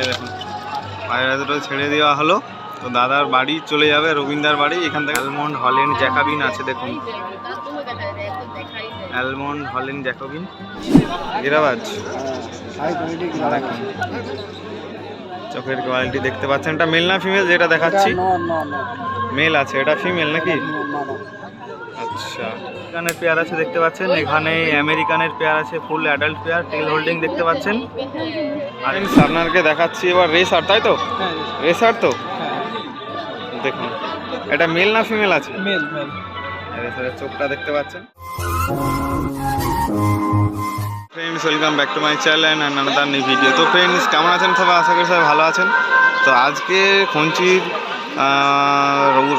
এই দেখুন। পায়রা দুটো ছেড়ে দেওয়া হলো। তো দাদার বাড়ি চলে যাবে রবীন্দার বাড়ি। এখান থেকে অ্যালমন্ড হল্যান্ড জ্যাকাবিন আছে দেখুন। Almond Holland jacobin. গিরাবাজ। চোখের কোয়ালিটি দেখতে পাচ্ছেন। এটা মেল না ফিমেল যেটা দেখাচ্ছি। মেল আছে। এটা ফিমেল নাকি? আচ্ছা। আমেরিকানের পেয়ার আছে দেখতে পাচ্ছেন। এখানে আমেরিকানের পেয়ার আছে full adult pair tail holding দেখতে পাচ্ছেন। আর আপনাকে দেখাচ্ছি এবার রেসার তাই তো? রেসার তো? দেখুন এটা মেল না ফিমেল আছে? মেল মেল রেসারের চোখটা দেখতে পাচ্ছেন। Friends welcome back to my channel and another new video তো ফ্রেন্ডস কেমন আছেন সবাই? আশা করি সবাই ভালো আছেন। তো আজকে খঞ্চির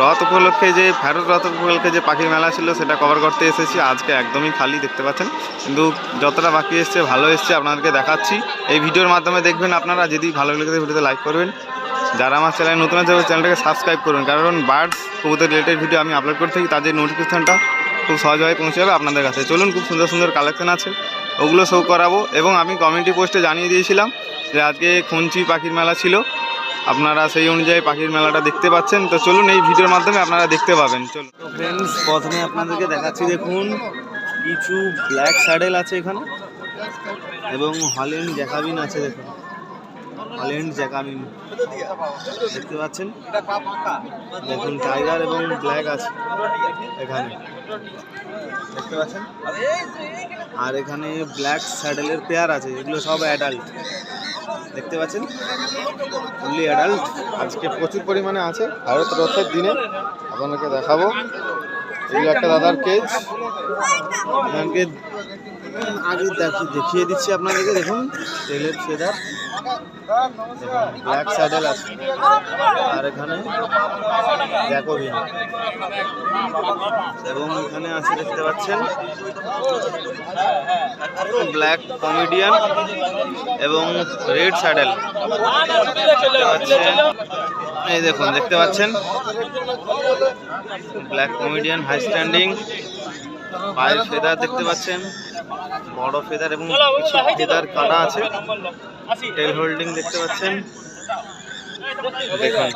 রথ উপলক্ষে যে ফেরত রথ উপলক্ষে যে পাখির মেলা ছিল, সেটা কভার করতে এসেছি। আজকে একদমই খালি, দেখতে পাচ্ছেন। কিন্তু যতটা বাকি এসছে, ভালো এসছে, আপনাদেরকে দেখাচ্ছি। এই ভিডিওর মাধ্যমে দেখবেন আপনারা, যদি ভালো লেগে ভিডিওতে লাইক করবেন। যারা আমার চ্যানেল নতুন আছে চ্যানেলটাকে সাবস্ক্রাইব করুন। কারণ বার্ডস কবুতর রিলেটেড ভিডিও আমি আপলোড করতে থাকি, তাদের নোটিফিকেশানটা খুব সহজভাবে পৌঁছে যাবে আপনাদের কাছে। চলুন, খুব সুন্দর সুন্দর কালেকশান আছে। ওগুলো শো করাবো। এবং আমি কমিউনিটি পোস্টে জানিয়ে দিয়েছিলাম যে, আজকে খুঞ্চি পাখির মেলা ছিল। আপনারা সেই অনুযায়ী পাখির মেলাটা দেখতে পাচ্ছেন। তো চলুন এই ভিডিওর মাধ্যমে আপনারা দেখতে পাবেন। চলুন। ফ্রেন্ডস প্রথমে আপনাদেরকে দেখাচ্ছি দেখুন, কিছু ব্ল্যাক স্যাডেল আছে এখানে এবং হল্যান্ড জ্যাকাবিন আছে দেখুন। হল্যান্ড জ্যাকাবিন দেখতে পাচ্ছেন? দেখুন টাইগার এবং ব্ল্যাক আছে এখানে। দেখতে পাচ্ছেন? আর এখানে ব্ল্যাক স্যাডেলের পেয়ার আছে এগুলো সব অ্যাডাল্ট দেখতে পাচ্ছেন? ফুললি অ্যাডাল্ট আজকে প্রচুর পরিমাণে আছে ভারত রথের দিনে। আপনাকে দেখাবো। এগুলো একটা দাদার কেজ আপনাকে আগে দেখি দেখিয়ে দিচ্ছি আপনাদেরকে, দেখুন, তেলের ফেদার ব্ল্যাক স্যাডেল আছে। আর এখানে জ্যাকোবিন এবং এখানে আছে, দেখতে পাচ্ছেন ব্ল্যাক কমেডিয়ান এবং রেড স্যাডেল এই দেখুন, দেখতে পাচ্ছেন ব্ল্যাক কমেডিয়ান হাই স্ট্যান্ডিং পায়ের ফেদার দেখতে পাচ্ছেন। বড় ফেদার এবং কিছু ফেদার কাটা আছে। টেল হোল্ডিং দেখতে পাচ্ছেন। দেখুন।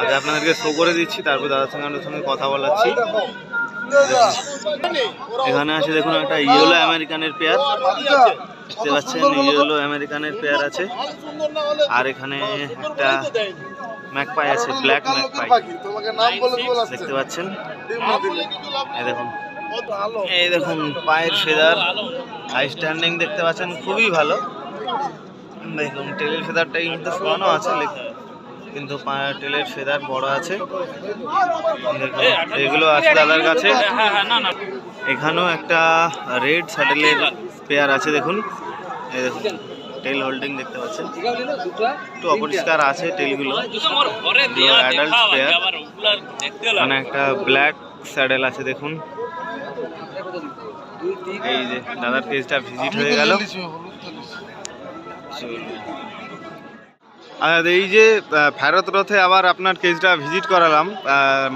আগে আপনাদেরকে শো করে দিচ্ছি তারপর দাদার সঙ্গে সঙ্গে কথা বলাচ্ছি। এখানে আছে দেখুন একটা ইয়েলো আমেরিকানের পেয়ার দেখতে পাচ্ছেন ইয়েলো আমেরিকানের পেয়ার আছে। আর এখানে একটা ম্যাকপাই আছে ব্ল্যাক ম্যাকপাই দেখতে পাচ্ছেন? এই দেখুন। এই দেখুন পায়ের ফেদার। হাই স্ট্যান্ডিং দেখতে পাচ্ছেন খুবই ভালো। দেখুন টেলের ফেদারটা কিন্তু পুরানো আছে লেখা কিন্তু টেলের ফেদার বড় আছে। এগুলো আছে দাদার কাছে। এখানেও একটা রেড স্যাটেলের পেয়ার আছে দেখুন। এই দেখুন। টেল হোল্ডিং দেখতে পাচ্ছেন। একটু অপরিষ্কার আছে টেলগুলো। অ্যাডাল্ট পেয়ার এখানে একটা ব্ল্যাক স্যাডেল আছে দেখুন। এই যে দাদার কেসটা ভিজিট হয়ে গেল। আর এই যে ফেরত রথে আবার আপনার কেসটা ভিজিট করালাম।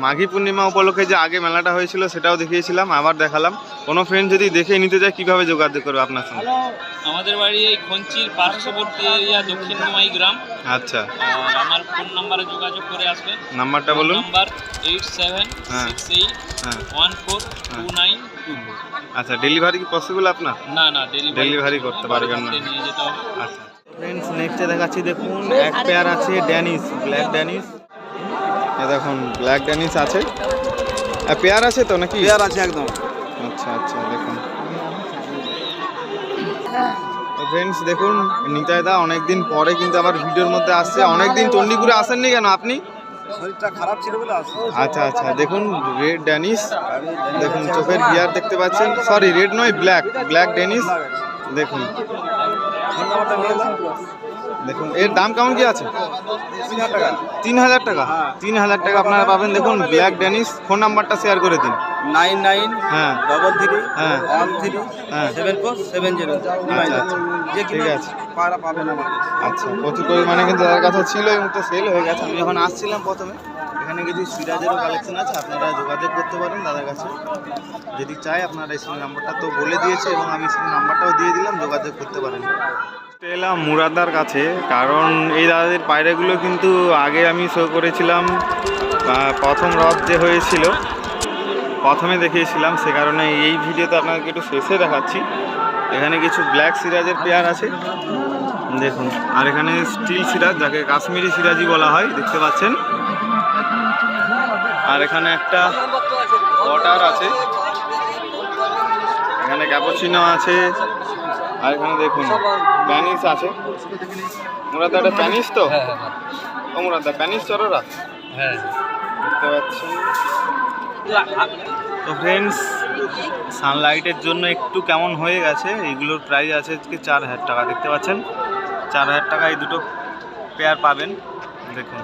মাঘী পূর্ণিমা উপলক্ষে যে আগে মেলাটা হয়েছিল সেটাও দেখিয়েছিলাম আবার দেখালাম। কোনো ফ্রেন্ড যদি দেখে নিতে চায় কীভাবে যোগাযোগ করবে আপনার সঙ্গে? আমাদের বাড়ি এই খঞ্চির পার্শ্ববর্তী এরিয়া দক্ষিণ নোমাই গ্রাম। আচ্ছা। আমার ফোন নাম্বারে যোগাযোগ করে আসবেন। নাম্বারটা বলুন। নাম্বার এইট সেভেন হ্যাঁ। সিক্স এইট হ্যাঁ one four two nine. Two আচ্ছা ডেলিভারি কি পসিবল আপনার? না না ডেলিভারি করতে পারবেন না। আচ্ছা। ফ্রেন্ডস নেক্সটে দেখাচ্ছি দেখুন এক পেয়ার আছে ড্যানিস ব্ল্যাক ড্যানিস দেখুন ব্ল্যাক ড্যানিস আছে। পেয়ার আছে তো নাকি? পেয়ার আছে একদম। আচ্ছা আচ্ছা দেখুন। তো ফ্রেন্ডস দেখুন নিতাই দা অনেকদিন পরে কিন্তু আবার ভিডিওর মধ্যে আসছে। অনেকদিন চণ্ডীপুরে আসেননি কেন আপনি? শরীরটা খারাপ ছিল বলে আচ্ছা আচ্ছা দেখুন রেড ড্যানিস দেখুন চোখের বিয়ার দেখতে পাচ্ছেন। সরি রেড নয় ব্ল্যাক ব্ল্যাক ড্যানিস দেখুন। দেখুন এর দাম কেমন কি আছে? তিন হাজার টাকা। তিন হাজার টাকা আপনারা পাবেন দেখুন ব্ল্যাক ড্যানিস ফোন নাম্বারটা শেয়ার করে দিন। নাইন নাইন হ্যাঁ। ডবল থ্রি হ্যাঁ। ওয়ান থ্রি হ্যাঁ। Seven four seven zero. ঠিক আছে। পাবেন আমার আচ্ছা প্রচুর পরিমাণে কিন্তু তাদের কাছে ছিল এই মুহূর্তে সেল হয়ে গেছে। আমি যখন আসছিলাম প্রথমে এখানে কিছু সিরাজেরও কালেকশন আছে, আপনারা যোগাযোগ করতে পারেন দাদার কাছে। যদি চাই আপনারা স্ক্রিন নাম্বারটা তো বলে দিয়েছে এবং আমি স্ক্রিন নাম্বারটাও দিয়ে দিলাম, যোগাযোগ করতে পারেন। এলাম মুরাদার কাছে, কারণ এই দাদাদের পায়রাগুলো কিন্তু আগে আমি শো করেছিলাম প্রথম রথ যে হয়েছিল, প্রথমে দেখিয়েছিলাম, সে কারণে এই ভিডিওতে আপনাদেরকে একটু শেষে দেখাচ্ছি। এখানে কিছু ব্ল্যাক সিরাজের পেয়ার আছে। দেখুন, আর এখানে স্টিল সিরাজ, যাকে কাশ্মীরি সিরাজি বলা হয়, দেখতে পাচ্ছেন? আর এখানে একটা ওয়াটার আছে। এখানে ক্যাপোচিনো আছে। আর এখানে দেখুন প্যানিস আছে। মুরাদা একটা প্যানিস তো? ও মুরাদা প্যানিস চররা হ্যাঁ দেখতে পাচ্ছেন। তো ফ্রেন্ডস সানলাইটের জন্য একটু কেমন হয়ে গেছে? এইগুলোর প্রাইস আছে আজকে চার হাজার টাকা দেখতে পাচ্ছেন? চার হাজার টাকা এই দুটো পেয়ার পাবেন। দেখুন।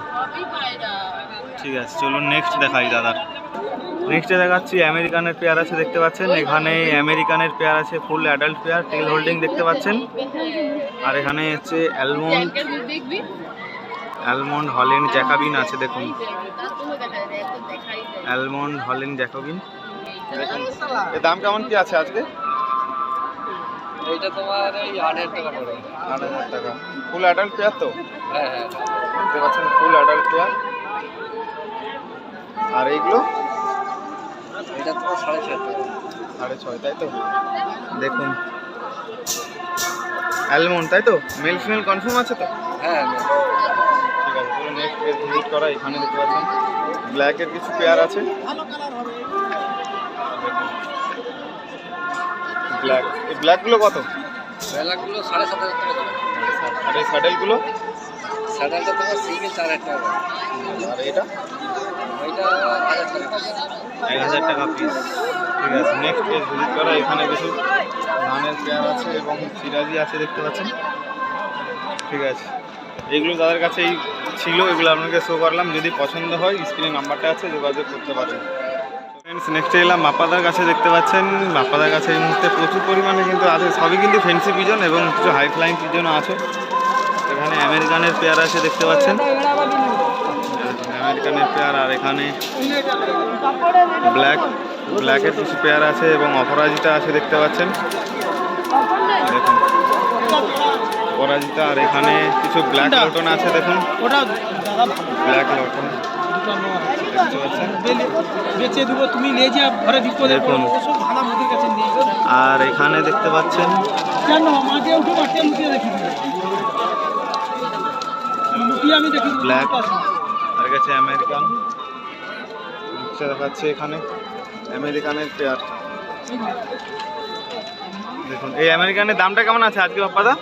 ঠিক আছে চলুন নেক্সট দেখাই দাদার। নেক্সটে দেখাচ্ছি আমেরিকানের পেয়ার আছে দেখতে পাচ্ছেন? এখানে আমেরিকানের পেয়ার আছে full adult pair tail holding দেখতে পাচ্ছেন? আর এখানে হচ্ছে অ্যালমন্ড অ্যালমন্ড হল্যান্ড জ্যাকাবিন আছে দেখুন। অ্যালমন্ড হল্যান্ড জ্যাকোবিন এর দাম কেমন কি আছে আজকে? এইটা তোমার এই আট হাজার টাকা পড়বে আট হাজার টাকা। ফুল অ্যাডাল্ট পেয়ার তো? হ্যাঁ হ্যাঁ। দেখতে পাচ্ছেন ফুল অ্যাডাল্ট পেয়ার আর এইগুলো? এটা সাড়ে ছয় সাড়ে ছয় তাই তো? দেখুন। অ্যালমন্ড তাই তো? মেল ফিমেল কনফার্ম আছে তো? হ্যাঁ ঠিক আছে চলো নেক্সট পেজ ভিজিট করা এখানে দেখতে পাচ্ছেন। ব্ল্যাকের কিছু পেয়ার আছে। ব্ল্যাক এই ব্ল্যাকগুলো কত? ব্ল্যাকগুলো সাড়ে সাত হাজার টাকা আর এই স্যাডেলগুলো স্যান্ডেলটা তোমার সিঙ্গেল চার হাজার টাকা আর এটা? এক হাজার টাকা পিস ঠিক আছে নেক্সট পেজ ভিজিট করা, এখানে কিছু ধানের পেয়ার আছে এবং সিরাজি আছে, দেখতে পাচ্ছেন। ঠিক আছে, এগুলো যাদের কাছেই ছিল, এগুলো আপনাকে শো করলাম। যদি পছন্দ হয় স্ক্রিনে নাম্বারটা আছে, যোগাযোগ করতে পারেন। ফ্রেন্ডস নেক্সটে এলাম বাপ্পাদার কাছে দেখতে পাচ্ছেন। বাপ্পাদার কাছে এই মুহূর্তে প্রচুর পরিমাণে কিন্তু আছে, সবই কিন্তু ফেন্সি পিজন এবং কিছু হাই ফ্লাইং পিজনও আছে। এখানে আমেরিকানের পেয়ার আছে, দেখতে পাচ্ছেন। আমেরিকানের পেয়ার আর এখানে ব্ল্যাক ব্ল্যাকের কিছু পেয়ার আছে এবং অপরাজিতা আছে দেখতে পাচ্ছেন? দেখুন। অপরাজিতা আর এখানে কিছু ব্ল্যাক লটন আছে দেখুন। ওটা। ব্ল্যাক লটন। আর এখানে দেখতে পাচ্ছেন? ব্ল্যাক কাছে আমেরিকান। রিক্সা দেখাচ্ছে এখানে আমেরিকানের পেয়ার। দেখুন এই আমেরিকানের দামটা কেমন আছে আজকে বাপ্পাদা?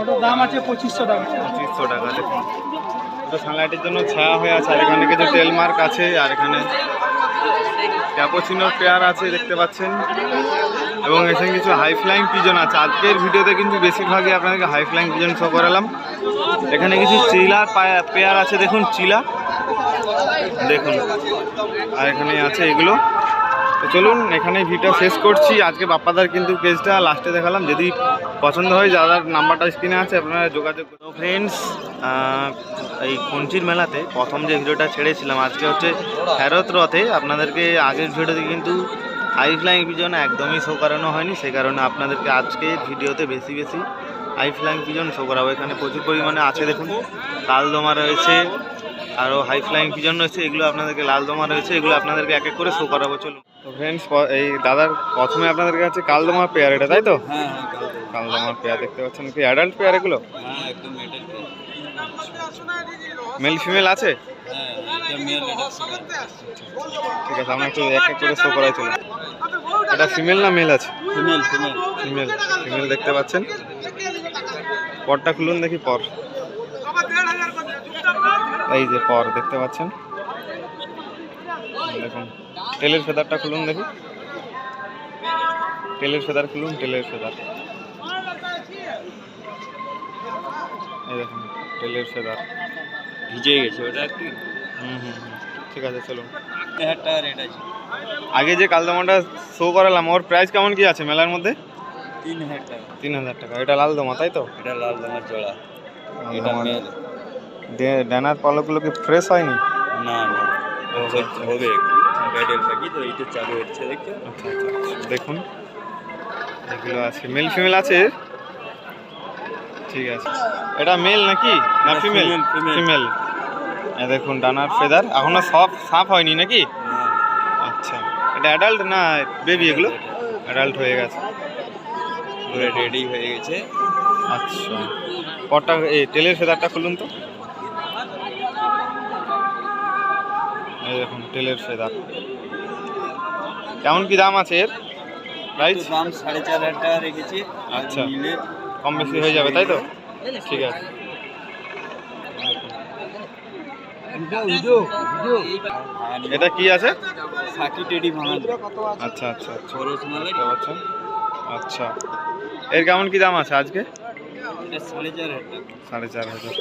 ওটার দাম আছে পঁচিশশো টাকা। পঁচিশশো টাকা দেখুন। সানলাইটের জন্য ছায়া হয়ে আছে আর এখানে কিছু তেল মার্ক আছে আর এখানে ক্যাপোচিনোর পেয়ার আছে দেখতে পাচ্ছেন। এবং এখানে কিছু হাই ফ্লাইং পিজন আছে। আজকের ভিডিওতে কিন্তু বেশিরভাগই আপনাদেরকে হাই ফ্লাইং পিজন শো করালাম। এখানে কিছু চিলার পেয়ার আছে, দেখুন চিলা। দেখুন, আর এখানে আছে এগুলো। তো চলুন এখানে ভিডিও শেষ করছি। আজকে বাপ্পাদার কিন্তু পেজটা লাস্টে দেখালাম। যদি পছন্দ হয় যাদের নাম্বারটা স্ক্রিনে আছে, আপনারা যোগাযোগ করুন। ফ্রেন্ডস এই কঞ্চির মেলাতে প্রথম যে ভিডিওটা ছেড়েছিলাম, আজকে হচ্ছে ফেরত রথে আপনাদেরকে আগের ভিডিওতে কিন্তু হাই ফ্লাইং পিজন একদমই শো করানো হয়নি। সেই কারণে আপনাদেরকে আজকে ভিডিওতে বেশি বেশি হাই ফ্লাইং পিজন শো করাবো এখানে প্রচুর পরিমাণে আছে দেখুন। লালদমা রয়েছে আরও হাই ফ্লাইং পিজন রয়েছে এগুলো আপনাদেরকে লালদমা রয়েছে এগুলো আপনাদেরকে এক এক করে শো করাবো চলুন। তো ফ্রেন্ডস এই দাদার প্রথমে আপনাদের কাছে কালদমা পেয়ার এটা তাই তো? হ্যাঁ কালদমার পেয়ার দেখতে পাচ্ছেন কি অ্যাডাল্ট পেয়ার এগুলো? হ্যাঁ মেল ফিমেল আছে? হ্যাঁ ঠিক আছে আমরা একটু এক এক করে শো করাই চলুন। এটা ফিমেল না মেল আছে? ফিমেল ফিমেল ফিমেল ফিমেল দেখতে পাচ্ছেন। পরটা খুলুন দেখি পর। এই যে পর দেখতে পাচ্ছেন? দেখুন তেলের ফেদারটা খুলুন দেখি। তেলের ফেদার খুলুন তেলের ফেদার। এই দেখুন তেলের ফেদার। ভিজে গেছে ওটা একটু হুম হুম হুম। ঠিক আছে চলুন। আগে যে কালদমাটা শো করালাম ওর প্রাইস কেমন কি আছে মেলার মধ্যে? তিন হাজার টাকা। তিন হাজার টাকা এটা লালদমা তাই তো? এটা লাল রঙের জোড়া। এটা মেল। ডানার পালকগুলো কি ফ্রেশ হয়নি? না না। আচ্ছা, হবে ব্যাটেল তো এইটা চালু হচ্ছে দেখছ? আচ্ছা আচ্ছা আচ্ছা। দেখুন। এগুলো আছে। মেল ফিমেল আছে? ঠিক আছে। এটা মেল নাকি? না ফিমেল। ফিমেল দেখুন ডানার ফেদার এখনও সব সাফ হয়নি নাকি? আচ্ছা। এটা অ্যাডাল্ট না বেবি এগুলো? অ্যাডাল্ট হয়ে গেছে। পুরো রেডি হয়ে গেছে। আচ্ছা। কটা এই তেলের ফেদারটা খুলুন তো। এই দেখুন তেলের ফেদার। কেমন কি দাম আছে এর? প্রাইস দাম সাড়ে চার হাজার টাকা রেখেছি আচ্ছা। কম বেশি হয়ে যাবে তাই তো? ঠিক আছে। এটা কি আছে? সাকি টেডি আচ্ছা আচ্ছা আচ্ছা। আচ্ছা। এর কেমন কি দাম আছে আজকে? সাড়ে চার হাজার। টাকা সাড়ে চার হাজার।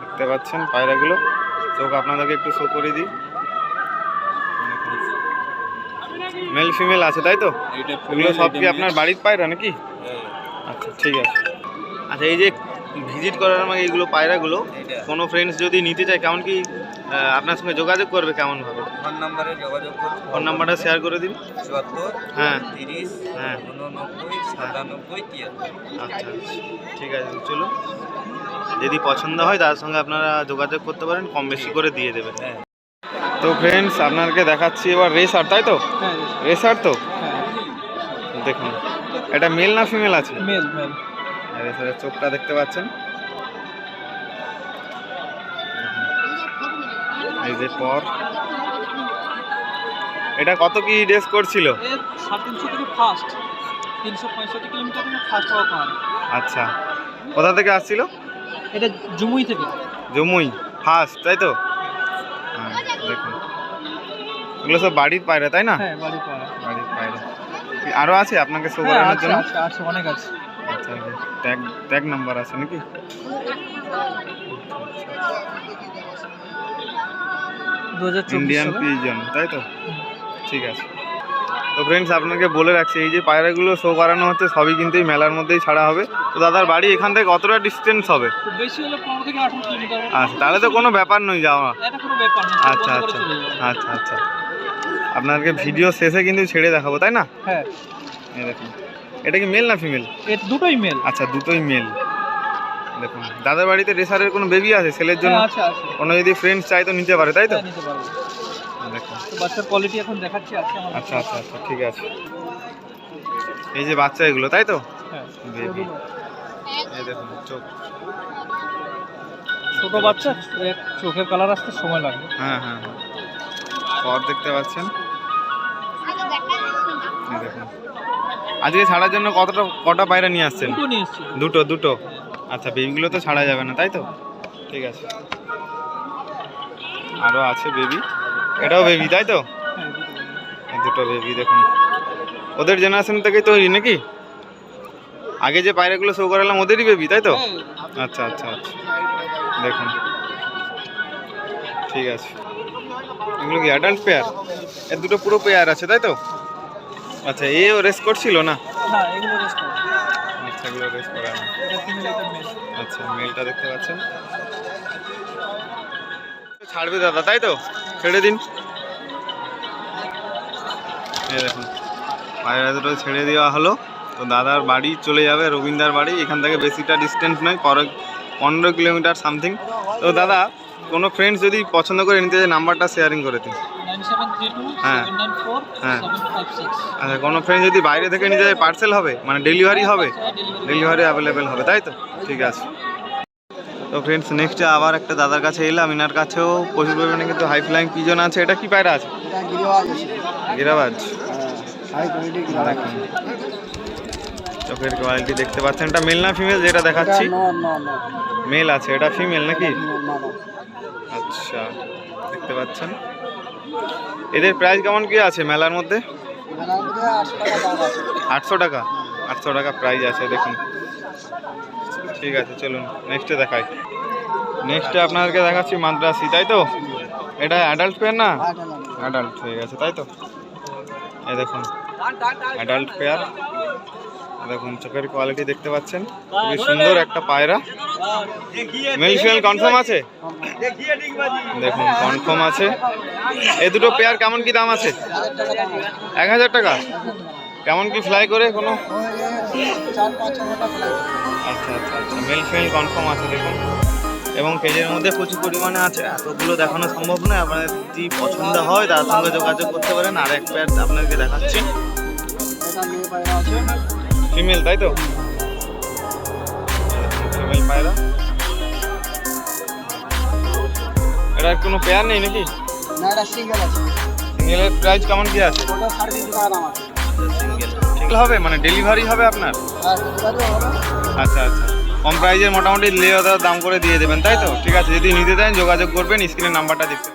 দেখতে পাচ্ছেন পায়রাগুলো। চোখ আপনাদেরকে একটু শো করে দিই। মেল ফিমেল আছে তাই তো? এগুলো সব কি আপনার বাড়ির পায়রা নাকি? হ্যাঁ, আচ্ছা ঠিক আছে। আচ্ছা এই যে ভিজিট করার আমাকে এইগুলো পায়রাগুলো। কোনো ফ্রেন্ডস যদি নিতে চায় কেমন কি আপনার সঙ্গে যোগাযোগ করবে কেমন ভাবে ফোন নাম্বারে যোগাযোগ করুন। ফোন নাম্বারটা শেয়ার করে দিন চুয়াত্তর হ্যাঁ। তিরিশ হ্যাঁ। উননব্বই সাতানব্বই তিয়াত্তর। আচ্ছা আচ্ছা। ঠিক আছে চলুন। যদি পছন্দ হয় তার সঙ্গে আপনারা যোগাযোগ করতে পারেন কম বেশি করে দিয়ে দেবেন। হ্যাঁ। তো ফ্রেন্ডস আপনাকে দেখাচ্ছি এবার রেসার তাই তো? রেসার তো? দেখুন এটা মেল না ফিমেল আছে? মেল মেল চোখটা দেখতে পাচ্ছেন? এই যে পর। এটা কত কি রেস করছিল এর সাড়ে তিনশো থেকে ফার্স্ট তিনশো পঁয়ষট্টি কিলোমিটার ফার্স্ট আচ্ছা। কোথা থেকে আসছিল? এটা জুমুই থেকে। জমুই। ফার্স্ট তাই তো? হ্যাঁ দেখুন। এগুলো সব বাড়ির পায়রা তাই না? হ্যাঁ বাড়ি বাড়ির পায়রা। আরও আছে আপনাকে শো হ্যাঁ করানোর জন্য? আছে আছে অনেক আছে। ট্যাগ ট্যাগ নাম্বার আছে নাকি? ইন্ডিয়ান পিজন তাই তো? ঠিক আছে। তো ফ্রেন্ডস আপনাকে বলে রাখছি এই যে পায়রাগুলো শো করানো হচ্ছে সবই কিন্তু এই মেলার মধ্যেই ছাড়া হবে। তো দাদার বাড়ি এখান থেকে কতটা ডিস্টেন্স হবে? আচ্ছা তাহলে তো কোনো ব্যাপার নয় যাওয়া ব্যাপার না আচ্ছা আচ্ছা আচ্ছা আচ্ছা। আপনাদেরকে ভিডিও শেষে কিন্তু ছেড়ে দেখাবো তাই না? হ্যাঁ। দেখুন। এটা কি মেল না ফিমেল এর দুটোই মেল আচ্ছা দুটোই মেল দেখুন দাদার বাড়িতে রেসারের কোনো বেবি আছে ছেলের জন্য? হ্যাঁ কোনো যদি ফ্রেন্ডস চাই তো নিতে পারে তাই তো? হ্যাঁ, নিতে পারব। দেখুন। তো বাচ্চার কোয়ালিটি এখন দেখাচ্ছি আচ্ছা আচ্ছা আচ্ছা ঠিক আছে। এই যে বাচ্চা এগুলো তাই তো? হ্যাঁ বেবি এই দেখুন চোখ। ছোট বাচ্চা চোখের কালার আসতে সময় লাগবে হ্যাঁ হ্যাঁ হ্যাঁ। পর দেখতে পাচ্ছেন। দেখুন। আজকে ছাড়ার জন্য কতটা কটা পায়রা নিয়ে আসছেন? দুটো দুটো আচ্ছা বেবিগুলো তো ছাড়া যাবে না তাই তো? ঠিক আছে। আরও আছে বেবি এটাও বেবি তাই তো? দুটো বেবি দেখুন। ওদের জেনারেশন থেকেই তৈরি নাকি? আগে যে পায়রাগুলো শো করালাম ওদেরই বেবি তাই তো? হ্যাঁ, আচ্ছা আচ্ছা আচ্ছা। দেখুন। ঠিক আছে। এগুলো কি অ্যাডাল্ট পেয়ার এর দুটো পুরো পেয়ার আছে তাই তো? আচ্ছা এও রেস করছিল না? হ্যাঁ এগুলো করো। আচ্ছা এগুলো রেস করা না। এটা ফিমেল আচ্ছা মেলটা দেখতে পাচ্ছেন। ছাড়বে দাদা তাই তো? ছেড়ে দিন। দেখুন পায়রা ছেড়ে দেওয়া হলো। তো দাদার বাড়ি চলে যাবে রবীন্দার বাড়ি। এখান থেকে বেশিটা ডিস্টেন্স নয় পরে পনেরো কিলোমিটার সামথিং তো দাদা কোনো ফ্রেন্ডস যদি পছন্দ করে নিতে চায় নাম্বারটা শেয়ারিং করে দিন। হ্যাঁ। হ্যাঁ। আচ্ছা কোনো ফ্রেন্ড যদি বাইরে থেকে নিতে যায় পার্সেল হবে? মানে ডেলিভারি হবে? ডেলিভারি ডেলিভারি অ্যাভেলেবেল হবে তাই তো? ঠিক আছে। তো ফ্রেন্ডস নেক্সটে আবার একটা দাদার কাছে এলাম ইনার কাছেও প্রচুর পরিমাণে কিন্তু হাই ফ্লাইং পিজন আছে। এটা কি পায়রা আছে? গিরাবাজ চোখের কোয়ালিটি দেখতে পাচ্ছেন। এটা মেল না ফিমেল যেটা দেখাচ্ছি? মেল আছে এটা ফিমেল নাকি? আচ্ছা দেখতে পাচ্ছেন। এদের প্রাইস কেমন কি আছে মেলার মধ্যে? আটশো টাকা আটশো টাকা? প্রাইস আছে দেখুন। ঠিক আছে চলুন নেক্সটে দেখাই। নেক্সটে আপনাদেরকে দেখাচ্ছি মাদ্রাসি তাই তো? এটা অ্যাডাল্ট পেয়ার না? অ্যাডাল্ট হয়ে গেছে তাই তো? এই দেখুন অ্যাডাল্ট পেয়ার দেখুন চোখের কোয়ালিটি দেখতে পাচ্ছেন। খুবই সুন্দর একটা পায়রা। মেল ফিমেল কনফার্ম আছে। দেখুন কনফার্ম আছে। এই দুটো পেয়ার কেমন কি দাম আছে? এক হাজার টাকা। কেমন কি ফ্লাই করে কোনো? আচ্ছা আচ্ছা আচ্ছা। মেল ফিমেল কনফার্ম আছে দেখুন। এবং কেজের মধ্যে প্রচুর পরিমাণে আছে। এতগুলো দেখানো সম্ভব নয়। আপনাদের যদি পছন্দ হয় তার সঙ্গে যোগাযোগ করতে পারেন। আর এক পেয়ার আপনাদেরকে দেখাচ্ছি। ফিমেল তাই তো? ফিমেল পায়রা? এটা কোনো পেয়ার নেই নাকি? না এটা সিঙ্গেল আছে। সিঙ্গেলের প্রাইস কেমন কি আছে? ওটা সাড়ে তিনশো টাকা দাম আছে। সিঙ্গেল সিঙ্গেল হবে? মানে ডেলিভারি হবে আপনার? হবে। আচ্ছা আচ্ছা। কম প্রাইজের মোটামুটি লেও দাম করে দিয়ে দেবেন তাই তো? ঠিক আছে যদি নিতে চান যোগাযোগ করবেন স্ক্রিনের নাম্বারটা দেখতে।